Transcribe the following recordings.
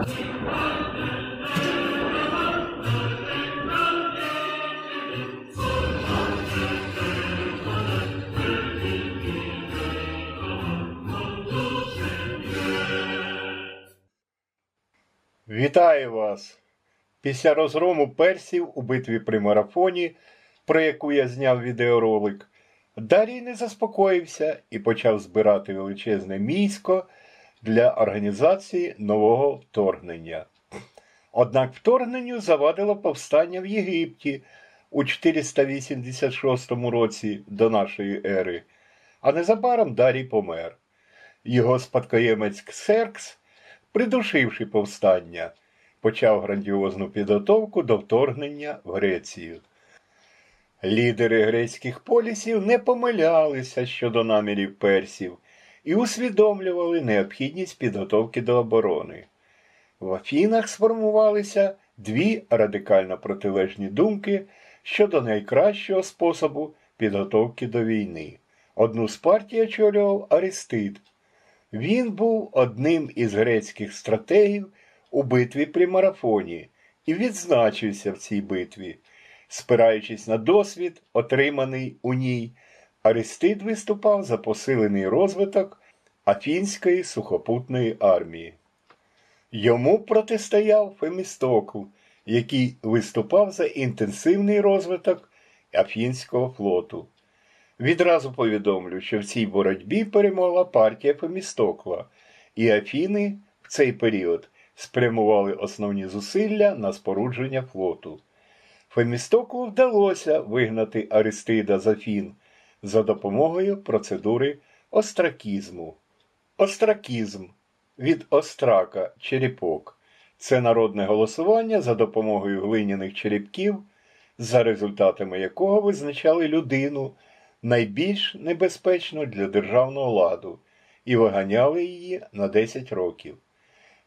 Вітаю вас! Після розгрому персів у битві при марафоні, про яку я зняв відеоролик, Дарій не заспокоївся і почав збирати величезне військо для організації нового вторгнення. Однак вторгненню завадило повстання в Єгипті у 486 році до нашої ери, а незабаром Дарій помер. Його спадкоємець Ксеркс придушивши повстання, почав грандіозну підготовку до вторгнення в Грецію. Лідери грецьких полісів не помилялися щодо намірів персів і усвідомлювали необхідність підготовки до оборони. В Афінах сформувалися дві радикально протилежні думки щодо найкращого способу підготовки до війни. Одну з партій очолював Аристид, він був одним із грецьких стратегів у битві при марафоні і відзначився в цій битві. Спираючись на досвід, отриманий у ній, Аристид виступав за посилений розвиток Афінської сухопутної армії. Йому протистояв Фемістокл, який виступав за інтенсивний розвиток Афінського флоту. Відразу повідомлю, що в цій боротьбі перемогла партія Фемістокла, і Афіни в цей період спрямували основні зусилля на спорудження флоту. Фемістоклу вдалося вигнати Аристида з Афін за допомогою процедури остракізму. Остракізм від острака черепок це народне голосування за допомогою глиняних черепків, за результатами якого визначали людину найбільш небезпечно для державного ладу і виганяли її на 10 років.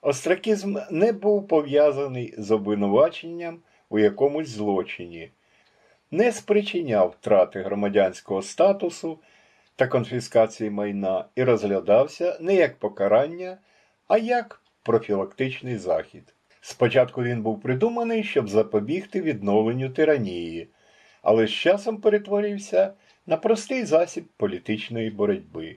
Остракізм не був пов'язаний з обвинуваченням у якомусь злочині, не спричиняв втрати громадянського статусу та конфіскації майна і розглядався не як покарання, а як профілактичний захід. Спочатку він був придуманий, щоб запобігти відновленню тиранії, але з часом перетворився на простий засіб політичної боротьби.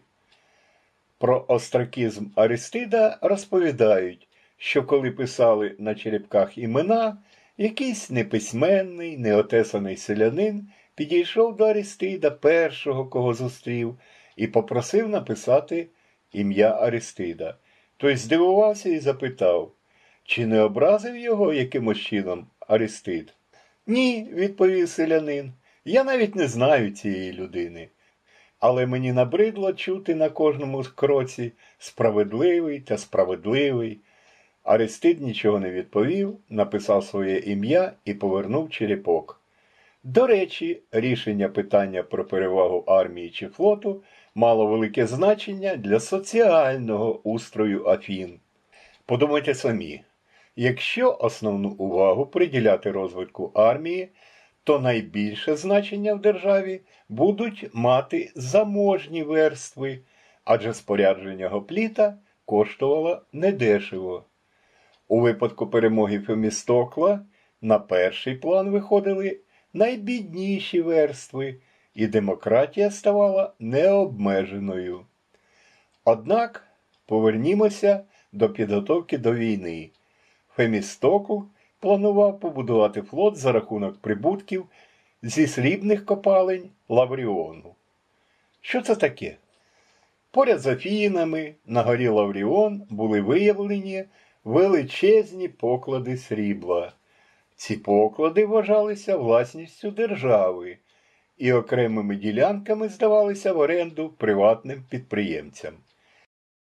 Про остракізм Аристида розповідають, що коли писали на черепках імена, якийсь неписьменний, неотесаний селянин підійшов до Аристида першого, кого зустрів, і попросив написати ім'я Аристида. Той здивувався і запитав, чи не образив його якимось чином Аристид? Ні, відповів селянин. Я навіть не знаю цієї людини. Але мені набридло чути на кожному кроці справедливий та справедливий. Аристид нічого не відповів, написав своє ім'я і повернув черепок. До речі, рішення питання про перевагу армії чи флоту мало велике значення для соціального устрою Афін. Подумайте самі, якщо основну увагу приділяти розвитку армії, то найбільше значення в державі будуть мати заможні верстви, адже спорядження гопліта коштувало недешево. У випадку перемоги Фемістокла на перший план виходили найбідніші верстви, і демократія ставала необмеженою. Однак повернімося до підготовки до війни. Фемістокл планував побудувати флот за рахунок прибутків зі срібних копалень Лавріону. Що це таке? Поряд з Афінами на горі Лавріон були виявлені величезні поклади срібла. Ці поклади вважалися власністю держави і окремими ділянками здавалися в оренду приватним підприємцям.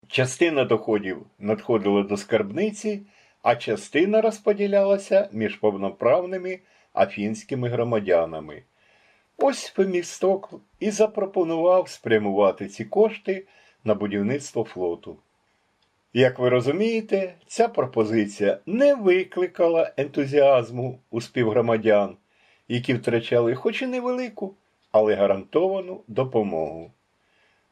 Частина доходів надходила до скарбниці, а частина розподілялася між повноправними афінськими громадянами. Ось Фемістокл і запропонував спрямувати ці кошти на будівництво флоту. Як ви розумієте, ця пропозиція не викликала ентузіазму у співгромадян, які втрачали хоч і невелику, але гарантовану допомогу.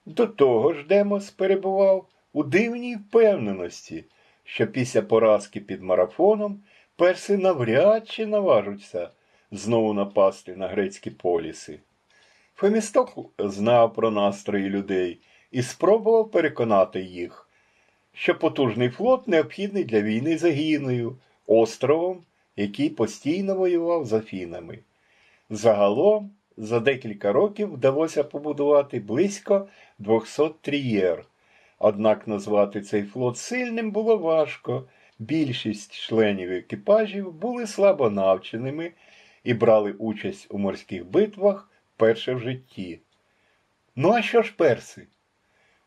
До того ж, Демос перебував у дивній впевненості, що після поразки під марафоном перси навряд чи наважуться знову напасти на грецькі поліси. Фемістокл знав про настрої людей і спробував переконати їх, що потужний флот необхідний для війни з Агіною, островом, який постійно воював з Афінами. Загалом за декілька років вдалося побудувати близько 200 трієр. Однак назвати цей флот сильним було важко. Більшість членів екіпажів були слабо навченими і брали участь у морських битвах вперше в житті. Ну а що ж перси?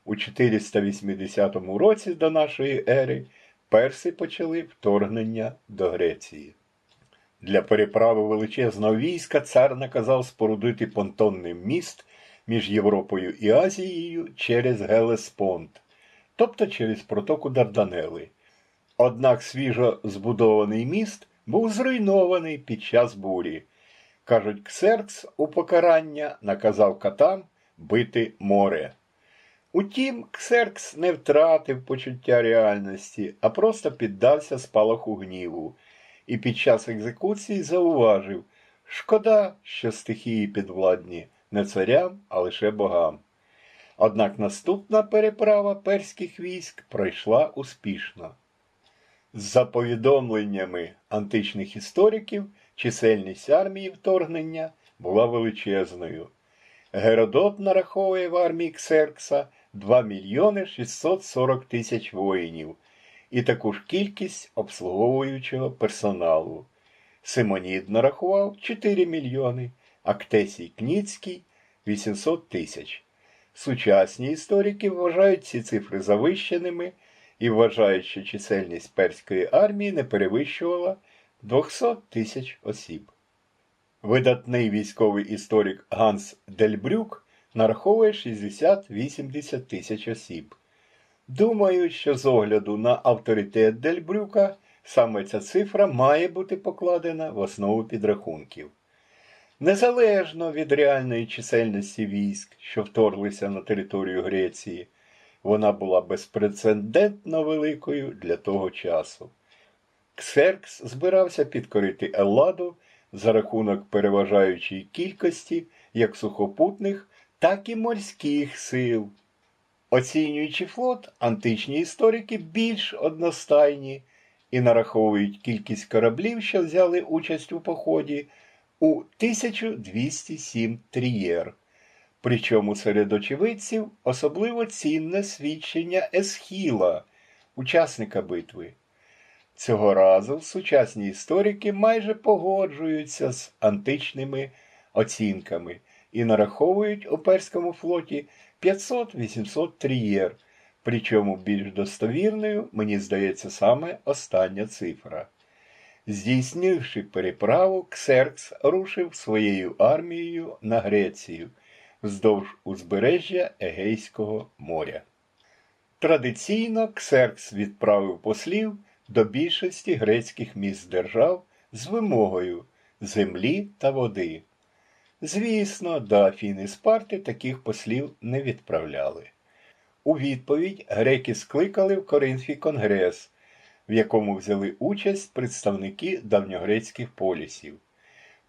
У 480 році до нашої ери перси почали вторгнення до Греції. Для переправи величезного війська цар наказав спорудити понтонний міст між Європою і Азією через Гелеспонт, тобто через протоку Дарданели. Однак свіжо збудований міст був зруйнований під час бурі. Кажуть, Ксеркс у покарання наказав катам бити море. Утім, Ксеркс не втратив почуття реальності, а просто піддався спалаху гніву і під час екзекуції зауважив шкода, що стихії підвладні не царям, а лише богам. Однак наступна переправа перських військ пройшла успішно. За повідомленнями античних істориків, чисельність армії вторгнення була величезною. Геродот нараховує в армії Ксеркса 2 мільйони 640 тисяч воїнів і таку ж кількість обслуговуючого персоналу. Симонід нарахував 4 мільйони, а Ктесій Кніцький 800 тисяч. Сучасні історики вважають ці цифри завищеними і вважають, що чисельність перської армії не перевищувала 200 тисяч осіб. Видатний військовий історик Ганс Дельбрюк нараховує 60-80 тисяч осіб. Думаю, що з огляду на авторитет Дельбрюка саме ця цифра має бути покладена в основу підрахунків. Незалежно від реальної чисельності військ, що вторглися на територію Греції, вона була безпрецедентно великою для того часу. Ксеркс збирався підкорити Елладу за рахунок переважаючої кількості як сухопутних, так і морських сил. Оцінюючи флот, античні історики більш одностайні і нараховують кількість кораблів, що взяли участь у поході, у 1207 трієр. Причому серед очевидців особливо цінне свідчення Есхіла, учасника битви. Цього разу сучасні історики майже погоджуються з античними оцінками і нараховують у перському флоті 500-800 трієр, причому більш достовірною, мені здається, саме остання цифра. Здійснивши переправу, Ксеркс рушив своєю армією на Грецію вздовж узбережжя Егейського моря. Традиційно Ксеркс відправив послів до більшості грецьких міст держав з вимогою землі та води. Звісно, до Афін і Спарти таких послів не відправляли. У відповідь греки скликали в Коринфі конгрес, в якому взяли участь представники давньогрецьких полісів.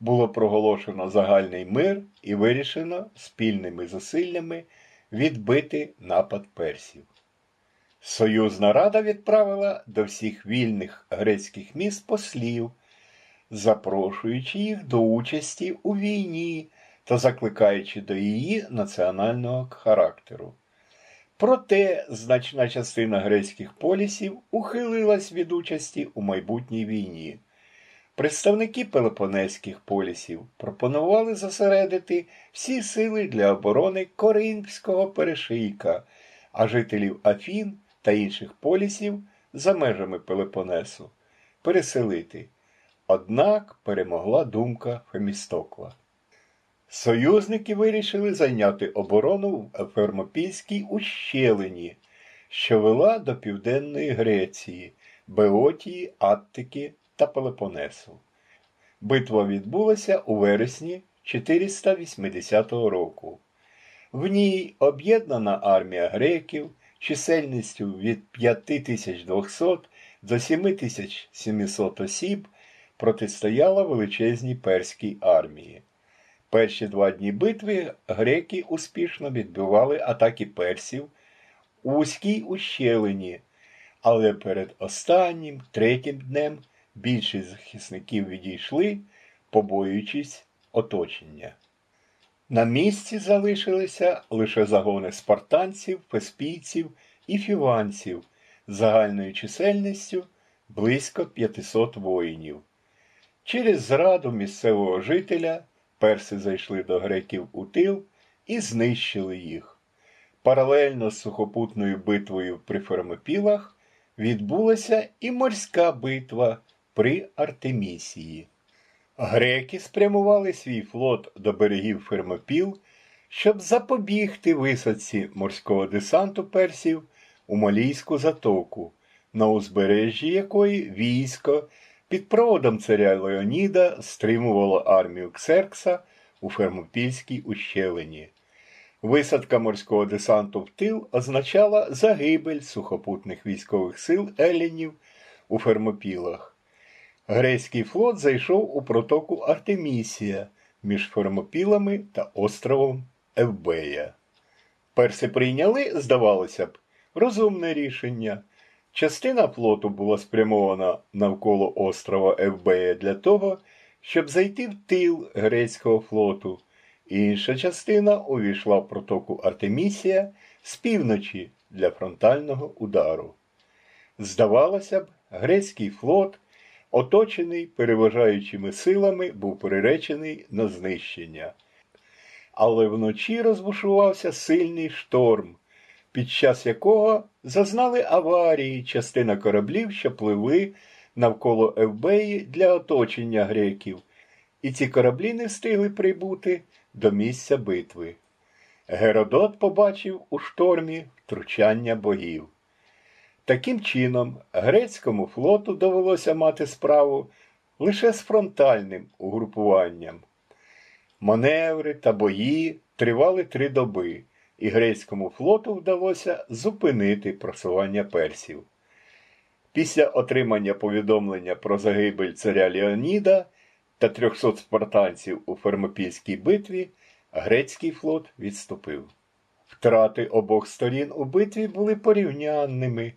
Було проголошено загальний мир і вирішено спільними зусиллями відбити напад персів. Союзна рада відправила до всіх вільних грецьких міст послів запрошуючи їх до участі у війні та закликаючи до її національного характеру. Проте значна частина грецьких полісів ухилилась від участі у майбутній війні. Представники Пелопонезьких полісів пропонували зосередити всі сили для оборони Коринфського перешийка, а жителів Афін та інших полісів за межами Пелопонесу переселити. Однак перемогла думка Фемістокла. Союзники вирішили зайняти оборону в Фермопільській ущелині, що вела до Південної Греції, Беотії, Аттики та Пелопонесу. Битва відбулася у вересні 480 року. В ній об'єднана армія греків чисельністю від 5200 до 7700 осіб протистояла величезній перській армії. Перші два дні битви греки успішно відбивали атаки персів у вузькій ущелині, але перед останнім, третім днем більшість захисників відійшли, побоюючись оточення. На місці залишилися лише загони спартанців, феспійців і фіванців загальною чисельністю близько 500 воїнів. Через зраду місцевого жителя перси зайшли до греків у тил і знищили їх. Паралельно з сухопутною битвою при Фермопілах відбулася і морська битва при Артемісії. Греки спрямували свій флот до берегів Фермопіл, щоб запобігти висадці морського десанту персів у Малійську затоку, на узбережжі якої військо під проводом царя Леоніда стримувало армію Ксеркса у Фермопільській ущелині. Висадка морського десанту в тил означала загибель сухопутних військових сил Елінів у Фермопілах. Грецький флот зайшов у протоку Артемісія між Фермопілами та островом Евбея. Перси прийняли, здавалося б, розумне рішення. Частина флоту була спрямована навколо острова Евбея для того, щоб зайти в тил грецького флоту. Інша частина увійшла в протоку Артемісія з півночі для фронтального удару. Здавалося б, грецький флот, оточений переважаючими силами, був приречений на знищення. Але вночі розбушувався сильний шторм, під час якого зазнали аварії частина кораблів, що пливли навколо Евбеї для оточення греків, і ці кораблі не встигли прибути до місця битви. Геродот побачив у штормі втручання богів. Таким чином, грецькому флоту довелося мати справу лише з фронтальним угрупуванням. Маневри та бої тривали три доби, і грецькому флоту вдалося зупинити просування персів. Після отримання повідомлення про загибель царя Леоніда та 300 спартанців у Фермопільській битві грецький флот відступив. Втрати обох сторін у битві були порівнянними.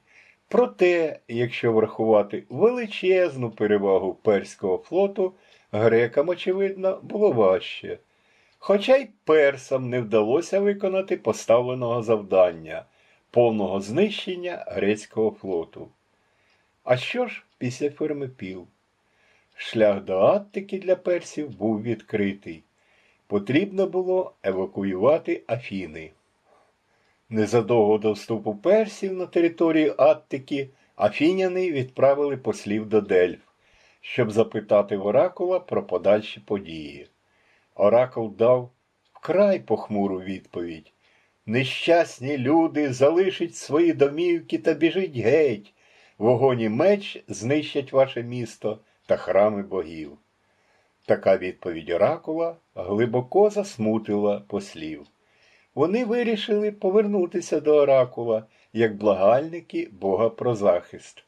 Проте, якщо врахувати величезну перевагу перського флоту, грекам, очевидно, було важче. Хоча й персам не вдалося виконати поставленого завдання повного знищення грецького флоту. А що ж після Фермепіл? Шлях до Аттики для персів був відкритий. Потрібно було евакуювати Афіни. Незадовго до вступу персів на територію Аттики афіняни відправили послів до Дельф, щоб запитати в Оракула про подальші події. Оракул дав вкрай похмуру відповідь. Нещасні люди залишать свої домівки та біжить геть. Вогонь і меч знищать ваше місто та храми богів. Така відповідь Оракула глибоко засмутила послів. Вони вирішили повернутися до Оракула як благальники Бога про захист.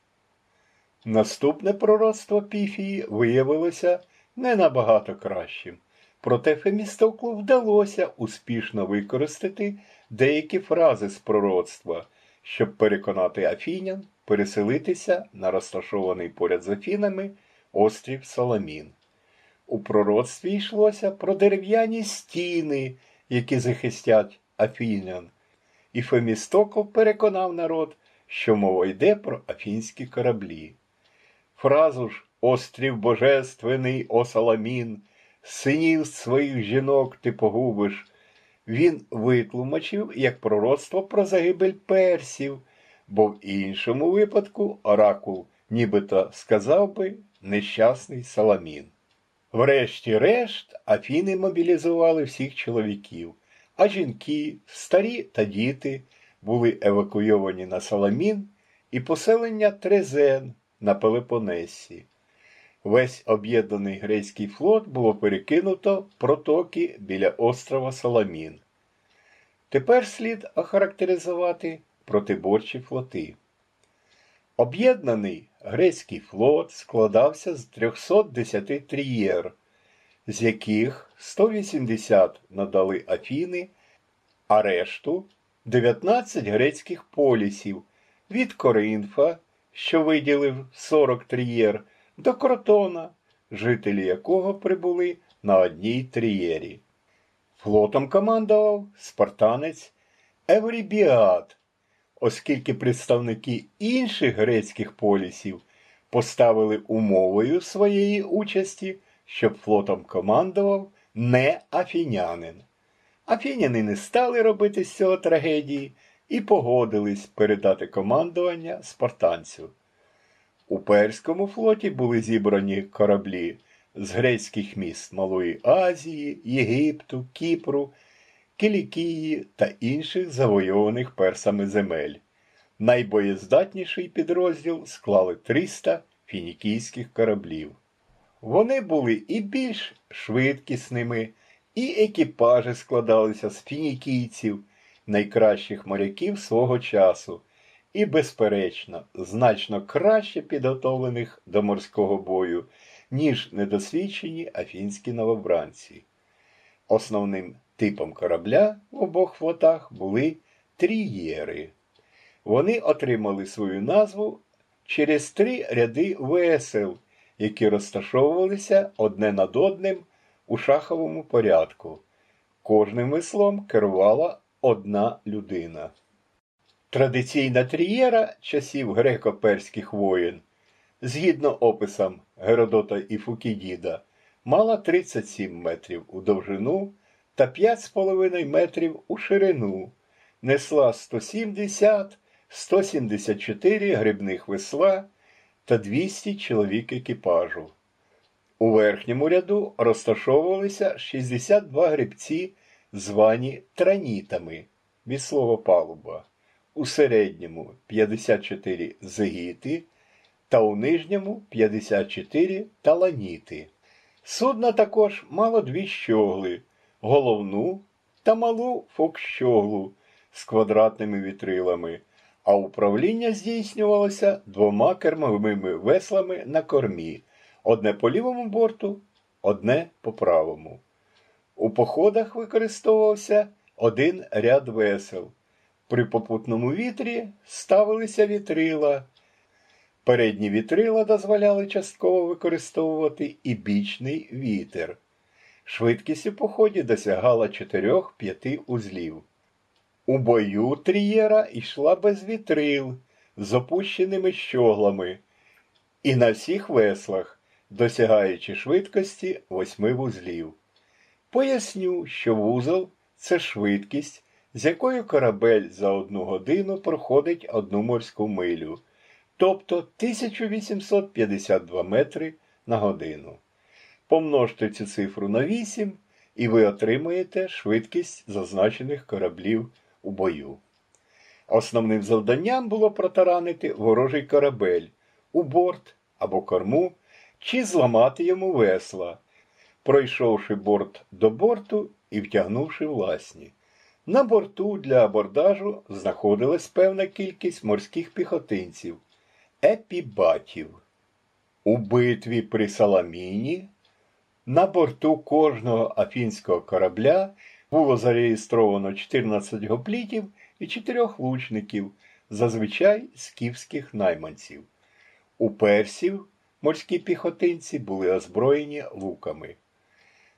Наступне пророцтво Піфії виявилося не набагато кращим, проте Фемістоклу вдалося успішно використати деякі фрази з пророцтва, щоб переконати Афінян переселитися на розташований поряд з Афінами острів Соломін. У пророцтві йшлося про дерев'яні стіни, які захистять Афінян, і Фемістокл переконав народ, що мова йде про афінські кораблі. Фразу ж острів Божественний, о Саламін, синів своїх жінок ти погубиш. Він витлумачив як пророцтво про загибель персів, бо в іншому випадку оракул нібито сказав би нещасний Саламін. Врешті-решт, Афіни мобілізували всіх чоловіків, а жінки, старі та діти були евакуйовані на Саламін і поселення Трезен на Пелепонесі. Весь об'єднаний грецький флот було перекинуто в протоки біля острова Саламін. Тепер слід охарактеризувати протиборчі флоти. Об'єднаний грецький флот складався з 310 трієр, з яких 180 надали Афіни, а решту 19 грецьких полісів від Коринфа, що виділив 40 трієр, до Кротона, жителі якого прибули на одній трієрі. Флотом командував спартанець Еврібіат, оскільки представники інших грецьких полісів поставили умовою своєї участі, щоб флотом командував не афінянин. Афіняни не стали робити з цього трагедії і погодились передати командування спартанцю. У Перському флоті були зібрані кораблі з грецьких міст Малої Азії, Єгипту, Кіпру, Кілікії та інших завойованих персами земель. Найбоєздатніший підрозділ склали 300 фінікійських кораблів. Вони були і більш швидкісними, і екіпажі складалися з фінікійців, найкращих моряків свого часу, і, безперечно, значно краще підготовлених до морського бою, ніж недосвідчені афінські новобранці. Основним типом корабля в обох флотах були трієри. Вони отримали свою назву через три ряди весел, які розташовувалися одне над одним у шаховому порядку. Кожним веслом керувала одна людина. Традиційна трієра часів греко-перських воєн, згідно описам Геродота і Фукідіда, мала 37 метрів у довжину та 5,5 метрів у ширину, несла 170 174 грибних весла та 200 чоловік екіпажу. У верхньому ряду розташовувалися 62 грибці, звані транітами від слова палуба, у середньому 54 зегіти та у нижньому 54 таланіти. Судно також мало дві щогли, головну та малу фокщоглу з квадратними вітрилами, а управління здійснювалося двома кермовими веслами на кормі, одне по лівому борту, одне по правому. У походах використовувався один ряд весел. При попутному вітрі ставилися вітрила. Передні вітрила дозволяли частково використовувати і бічний вітер. Швидкість у поході досягала 4-5 узлів. У бою трієра йшла без вітрил з опущеними щоглами і на всіх веслах, досягаючи швидкості 8 вузлів. Поясню, що вузол це швидкість, з якою корабель за одну годину проходить одну морську милю, тобто 1852 метри на годину. Помножте цю цифру на 8 і ви отримаєте швидкість зазначених кораблів у бою. Основним завданням було протаранити ворожий корабель у борт або корму чи зламати йому весла, пройшовши борт до борту і втягнувши власні. На борту для абордажу знаходилась певна кількість морських піхотинців, епібатів. У битві при Саламіні на борту кожного афінського корабля було зареєстровано 14 гоплітів і 4 лучників, зазвичай скіфських найманців. У персів морські піхотинці були озброєні луками.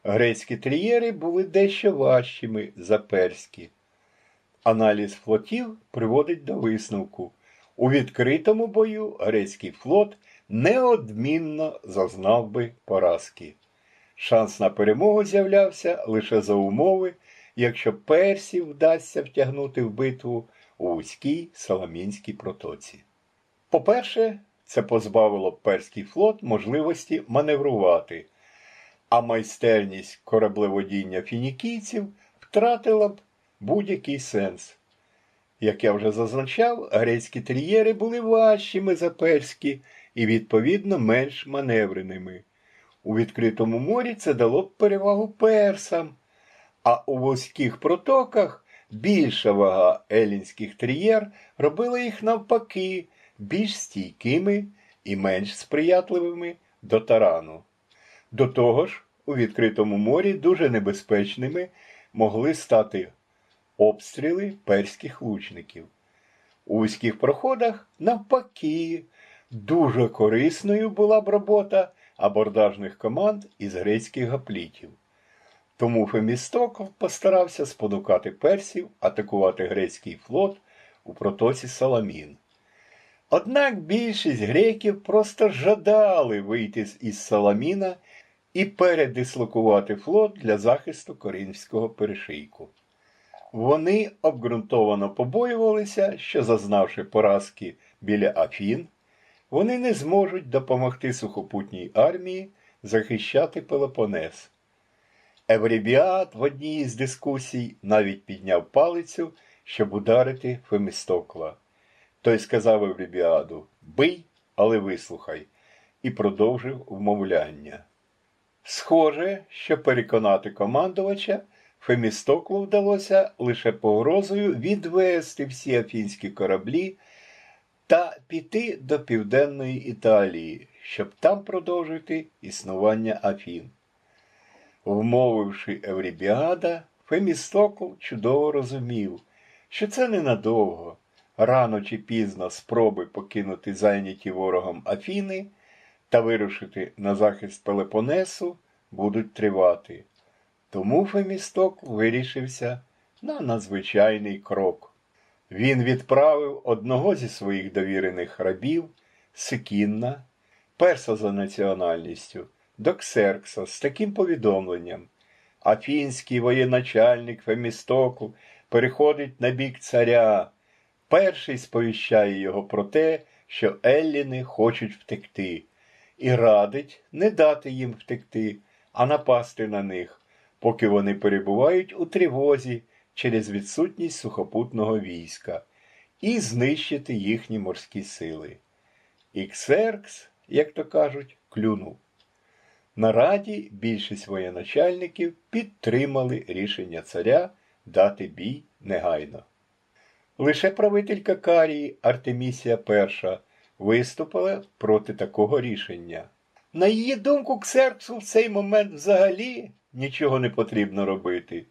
Грецькі трієри були дещо важчими за перські. Аналіз флотів приводить до висновку. У відкритому бою грецький флот неодмінно зазнав би поразки. Шанс на перемогу з'являвся лише за умови, якщо персів вдасться втягнути в битву у вузькій Саламінській протоці. По-перше, це позбавило перський флот можливості маневрувати, а майстерність кораблеводіння фінікійців втратила б будь-який сенс. Як я вже зазначав, грецькі трієри були важчими за перські і, відповідно, менш маневреними. У відкритому морі це дало б перевагу персам, а у вузьких протоках більша вага елінських трієр робила їх навпаки більш стійкими і менш сприятливими до тарану. До того ж, у відкритому морі дуже небезпечними могли стати обстріли перських лучників. У вузьких проходах, навпаки, дуже корисною була б робота абордажних команд із грецьких гоплітів. Тому Фемістокл постарався спонукати персів атакувати грецький флот у протоці Саламін. Однак більшість греків просто жадали вийти із Саламіна і передислокувати флот для захисту Коринфського перешийку. Вони обґрунтовано побоювалися, що, зазнавши поразки біля Афін, вони не зможуть допомогти сухопутній армії захищати Пелопонес. Еврібіат в одній із дискусій навіть підняв палицю, щоб ударити Фемістокла. Той сказав Еврібіаду Бий, але вислухай, і продовжив вмовляння. Схоже, що переконати командувача Фемістоклу вдалося лише погрозою відвести всі афінські кораблі та піти до південної Італії, щоб там продовжити існування Афін. Вмовивши Еврібіада, Фемістокл чудово розумів, що це ненадовго. Рано чи пізно спроби покинути зайняті ворогом Афіни та вирушити на захист Пелепонесу будуть тривати. Тому Фемістокл вирішився на надзвичайний крок. Він відправив одного зі своїх довірених рабів, Секінна, перса за національністю, до Ксеркса з таким повідомленням. Афінський воєначальник Фемістокл переходить на бік царя. Перший сповіщає його про те, що Елліни хочуть втекти, і радить не дати їм втекти, а напасти на них, поки вони перебувають у тривозі через відсутність сухопутного війська, і знищити їхні морські сили. І Ксеркс, як то кажуть, клюнув. На раді більшість воєначальників підтримали рішення царя дати бій негайно. Лише правителька Карії Артемісія І виступила проти такого рішення. На її думку, Ксерксу в цей момент взагалі нічого не потрібно робити.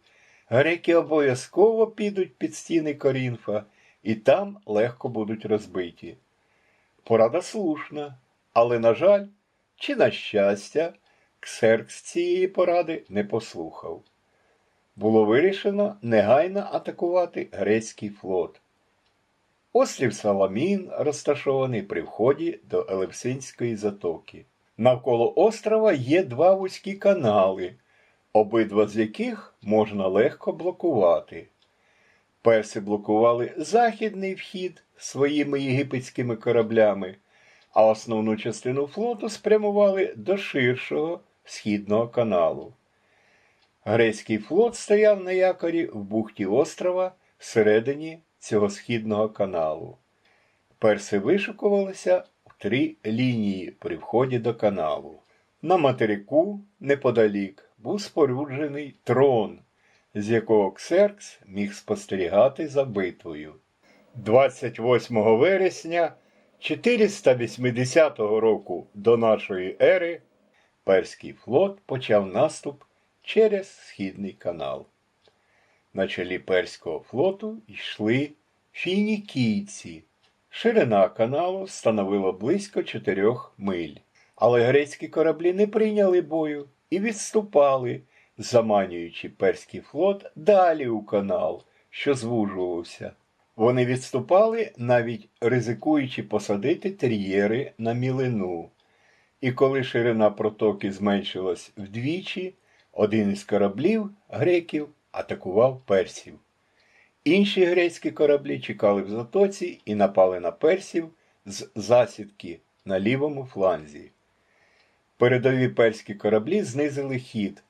Греки обов'язково підуть під стіни Корінфа і там легко будуть розбиті. Порада слушна, але, на жаль, чи на щастя, Ксеркс цієї поради не послухав. Було вирішено негайно атакувати грецький флот. Острів Саламін розташований при вході до Елевсинської затоки. Навколо острова є два вузькі канали, обидва з яких можна легко блокувати. Перси блокували західний вхід своїми єгипетськими кораблями, а основну частину флоту спрямували до ширшого східного каналу. Грецький флот стояв на якорі в бухті острова всередині цього східного каналу. Перси вишукувалися в три лінії при вході до каналу. На материку, неподалік, був споруджений трон, з якого Ксеркс міг спостерігати за битвою. 28 вересня 480 року до нашої ери перський флот почав наступ через Східний канал. На чолі перського флоту йшли фінікійці. Ширина каналу становила близько 4 миль. Але грецькі кораблі не прийняли бою і відступали, заманюючи перський флот далі у канал, що звужувався. Вони відступали, навіть ризикуючи посадити тер'єри на мілину. І коли ширина протоки зменшилась вдвічі, один із кораблів греків атакував персів. Інші грецькі кораблі чекали в затоці і напали на персів з засідки на лівому фланзі. Передові перські кораблі знизили хід,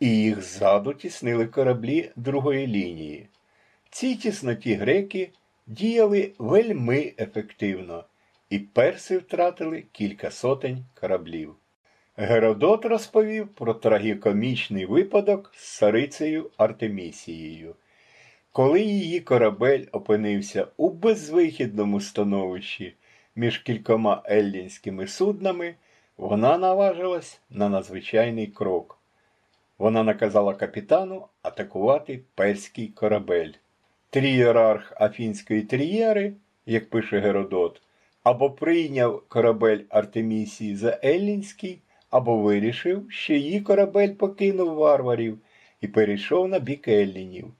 і їх ззаду тіснили кораблі другої лінії. В цій тісноті греки діяли вельми ефективно, і перси втратили кілька сотень кораблів. Геродот розповів про трагікомічний випадок з царицею Артемісією. Коли її корабель опинився у безвихідному становищі між кількома еллінськими суднами, вона наважилась на надзвичайний крок. Вона наказала капітану атакувати перський корабель. Трієрарх Афінської трієри, як пише Геродот, або прийняв корабель Артемісії за Еллінський, або вирішив, що її корабель покинув варварів і перейшов на бік Еллінів,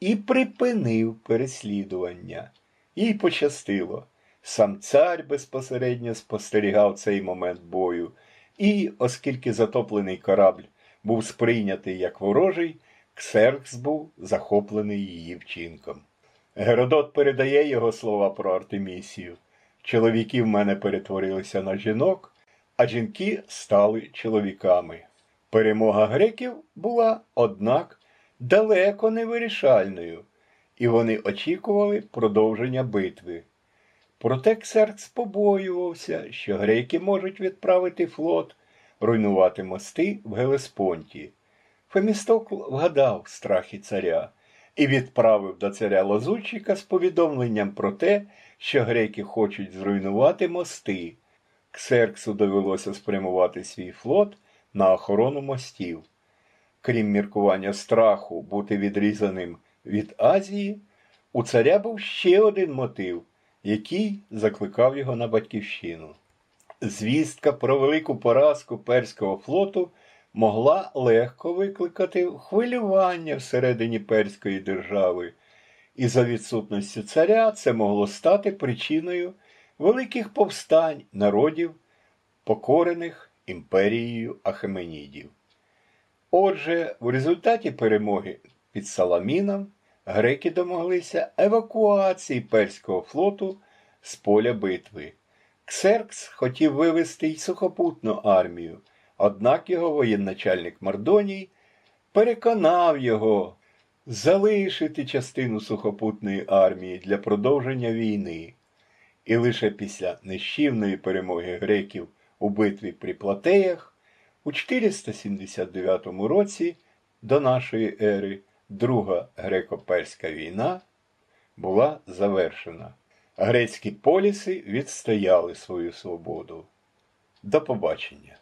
і припинив переслідування. Їй пощастило. Сам цар безпосередньо спостерігав цей момент бою, і, оскільки затоплений корабль був сприйнятий як ворожий, Ксеркс був захоплений її вчинком. Геродот передає його слова про Артемісію. Чоловіки в мене перетворилися на жінок, а жінки стали чоловіками. Перемога греків була, однак, далеко не вирішальною, і вони очікували продовження битви. Проте Ксеркс побоювався, що греки можуть відправити флот руйнувати мости в Гелеспонті. Фемістокл вгадав страхи царя і відправив до царя лазутчика з повідомленням про те, що греки хочуть зруйнувати мости. Ксерксу довелося спрямувати свій флот на охорону мостів. Крім міркування страху бути відрізаним від Азії, у царя був ще один мотив, який закликав його на батьківщину. Звістка про велику поразку перського флоту могла легко викликати хвилювання всередині перської держави, і за відсутністю царя це могло стати причиною великих повстань народів, покорених імперією Ахеменідів. Отже, в результаті перемоги під Саламіном греки домоглися евакуації перського флоту з поля битви. Ксеркс хотів вивести й сухопутну армію, однак його воєначальник Мардоній переконав його залишити частину сухопутної армії для продовження війни. І лише після нищівної перемоги греків у битві при Платеях у 479 році до нашої ери Друга греко-перська війна була завершена. Грецькі поліси відстояли свою свободу. До побачення!